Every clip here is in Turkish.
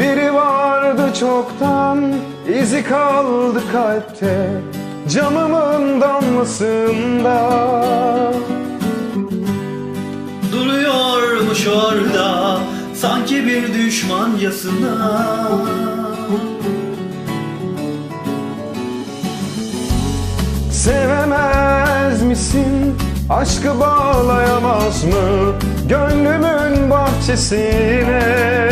Biri vardı çoktan izi kaldı kalpte Camımın damlasında Duruyormuş orada sanki bir düşmancasına Sevemez misin? Aşkı bağlayamaz mı? Gönlümün bahçesine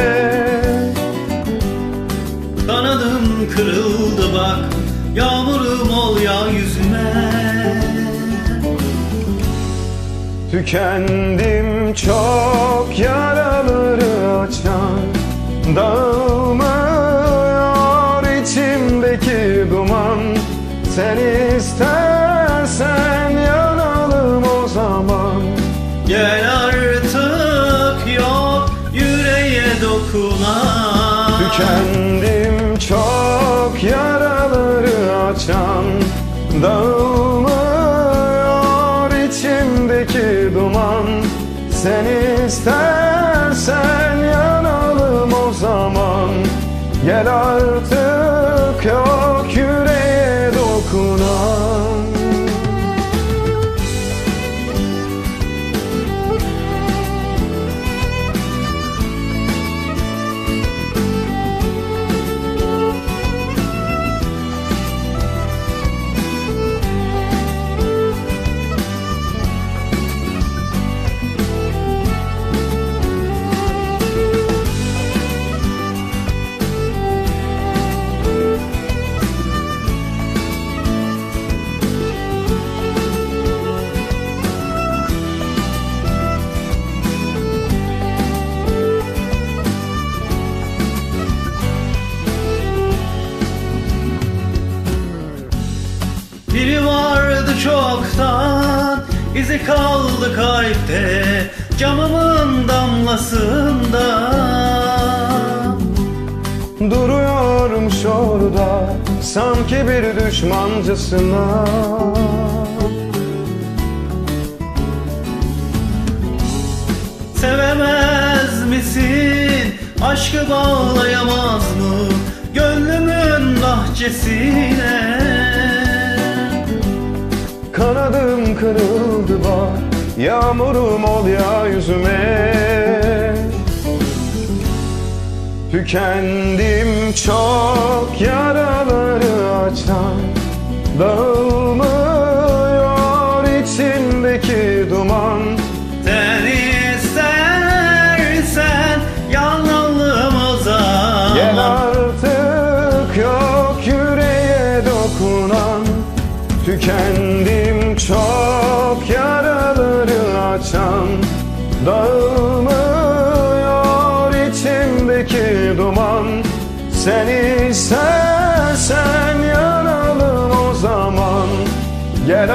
Kırıldı bak Yağmurum ol ya yüzüme. Tükendim çok yaraları açan Dağılmıyor içimdeki duman. Sen istersen yanalım o zaman. Gel artık yok yüreğe dokunan Tükendim yaraları açan Dağılmıyor içimdeki duman. Sen istersen yanalım o zaman. Gel artık Biri vardı çoktan izi kaldı kalpte Camımın damlasında Duruyormuş orada sanki bir düşmancasına Sevemez misin? Aşkı bağlayamaz mı? Gönlümün bahçesine Kanadım kırıldı bak Yağmurum ol ya yüzüme. Tükendim çok yaraları açan Dağılmıyor içimdeki duman. Sen istersen yanalım o zaman. Gel artık yok yüreğe dokunan Tükendim Dağılmıyor içimdeki duman. Sen istersen yanalım o zaman. Gel